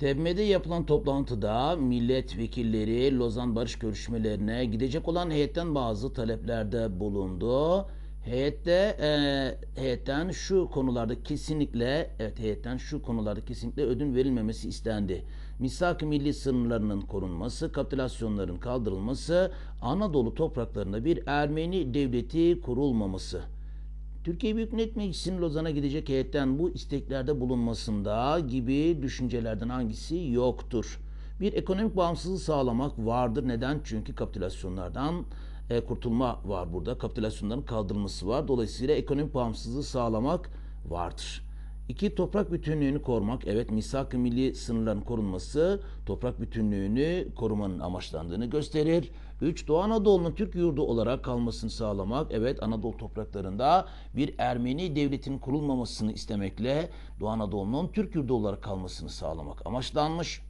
TBMM'de yapılan toplantıda milletvekilleri Lozan Barış görüşmelerine gidecek olan heyetten bazı taleplerde bulundu. Heyette e, heyetten şu konularda kesinlikle evet heyetten şu konularda kesinlikle ödün verilmemesi istendi. Misak-ı milli sınırlarının korunması, kapitülasyonların kaldırılması, Anadolu topraklarında bir Ermeni devleti kurulmaması. Türkiye Büyük Millet Meclisi'nin Lozan'a gidecek heyetten bu isteklerde bulunmasında gibi düşüncelerden hangisi yoktur? Bir ekonomik bağımsızlığı sağlamak vardır. Neden? Çünkü kapitülasyonlardan e, kurtulma var burada. Kapitülasyonların kaldırılması var. Dolayısıyla ekonomik bağımsızlığı sağlamak vardır. İki, toprak bütünlüğünü korumak. Evet, misak-ı milli sınırların korunması toprak bütünlüğünü korumanın amaçlandığını gösterir. Üç, Doğu Anadolu'nun Türk yurdu olarak kalmasını sağlamak. Evet, Anadolu topraklarında bir Ermeni devletinin kurulmamasını istemekle Doğu Anadolu'nun Türk yurdu olarak kalmasını sağlamak amaçlanmış.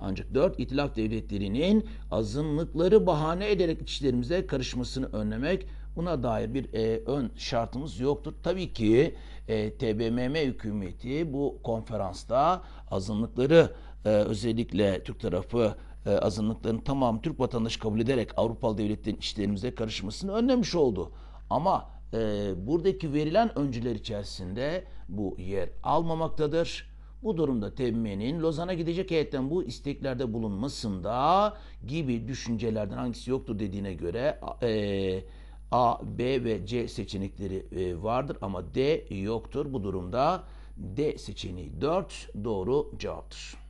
Ancak dört itilaf devletlerinin azınlıkları bahane ederek içlerimize karışmasını önlemek buna dair bir e, ön şartımız yoktur. Tabii ki e, TBMM hükümeti bu konferansta azınlıkları e, özellikle Türk tarafı e, azınlıkların tamam Türk vatandaşı kabul ederek Avrupalı devletlerin işlerimize karışmasını önlemiş oldu. Ama e, buradaki verilen öncüler içerisinde bu yer almamaktadır. Bu durumda TBMM'nin Lozan'a gidecek heyetten bu isteklerde bulunmasında gibi düşüncelerden hangisi yoktur dediğine göre e, A, B ve C seçenekleri e, vardır ama D yoktur. Bu durumda D seçeneği 4 doğru cevaptır.